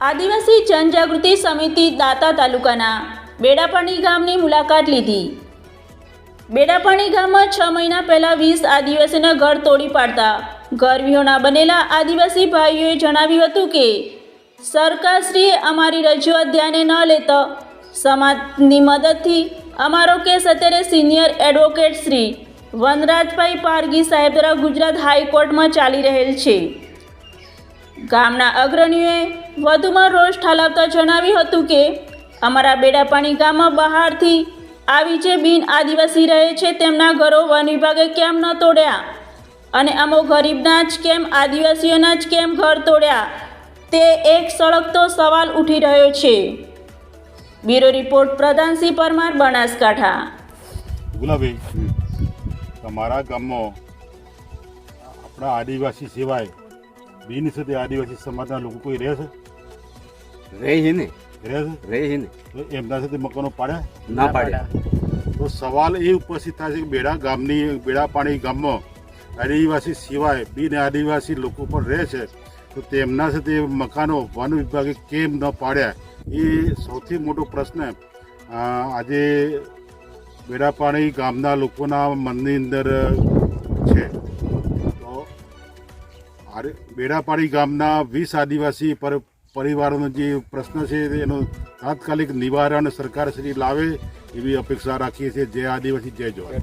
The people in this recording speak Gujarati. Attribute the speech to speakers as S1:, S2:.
S1: આદિવાસી જનજાગૃતિ સમિતિ દાતા તાલુકાના બેડાપાણી ગામની મુલાકાત લીધી. બેડાપાણી ગામમાં છ મહિના પહેલાં વીસ આદિવાસીના ઘર તોડી પાડતા ઘર વિહોણા બનેલા આદિવાસી ભાઈઓએ જણાવ્યું હતું કે, સરકારશ્રીએ અમારી રજૂઆત ધ્યાને ન લેતા સમાજની મદદથી અમારો કેસ અત્યારે સિનિયર એડવોકેટ શ્રી વનરાજભાઈ પારગી સાહેબ દ્વારા ગુજરાત હાઈકોર્ટમાં ચાલી રહેલ છે. ગામના અગ્રણીઓએ વધુમાં રોષ ઠાલવતા જણાવ્યું હતું કે, અમારા બેડાપાણી ગામમાં બહારથી આવી જે બિન આદિવાસી રહે છે, તેમના ઘરો વન વિભાગે કેમ ન તોડ્યા? અને અમો ગરીબના જ કેમ, આદિવાસીઓના જ કેમ ઘર તોડ્યા? તે એક સળગતો સવાલ ઉઠી રહ્યો છે. Bureau report Pradhansinh Parmar Banaskantha.
S2: ગુલાબી, તમારા ગામમાં આપણા આદિવાસી સિવાય બિન સાથે આદિવાસી સમાજના લોકો કોઈ રહે છે?
S3: રહે છે ને.
S2: રહે છે?
S3: રહે છે ને.
S2: તો એમના સાથે મકાનો પાડ્યા?
S3: ના પાડ્યા.
S2: તો સવાલ એ ઉપસ્થિત થાય છે કે બેડા ગામની બેડા પાણી ગામમાં આદિવાસી સિવાય બિન આદિવાસી લોકો પણ રહે છે. તો તેમના સાથે મકાનો વન વિભાગે કેમ ન પાડ્યા? એ સૌથી મોટો પ્રશ્ન આજે બેડાપાણી ગામના લોકોના મનની અંદર છે. બેડાપાડી ગામના વીસ આદિવાસી પર પરિવારોનો જે પ્રશ્ન છે, એનો તાત્કાલિક નિવારણ સરકાર શ્રી લાવે એવી અપેક્ષા રાખીએ છીએ. જય આદિવાસી, જય જવાન.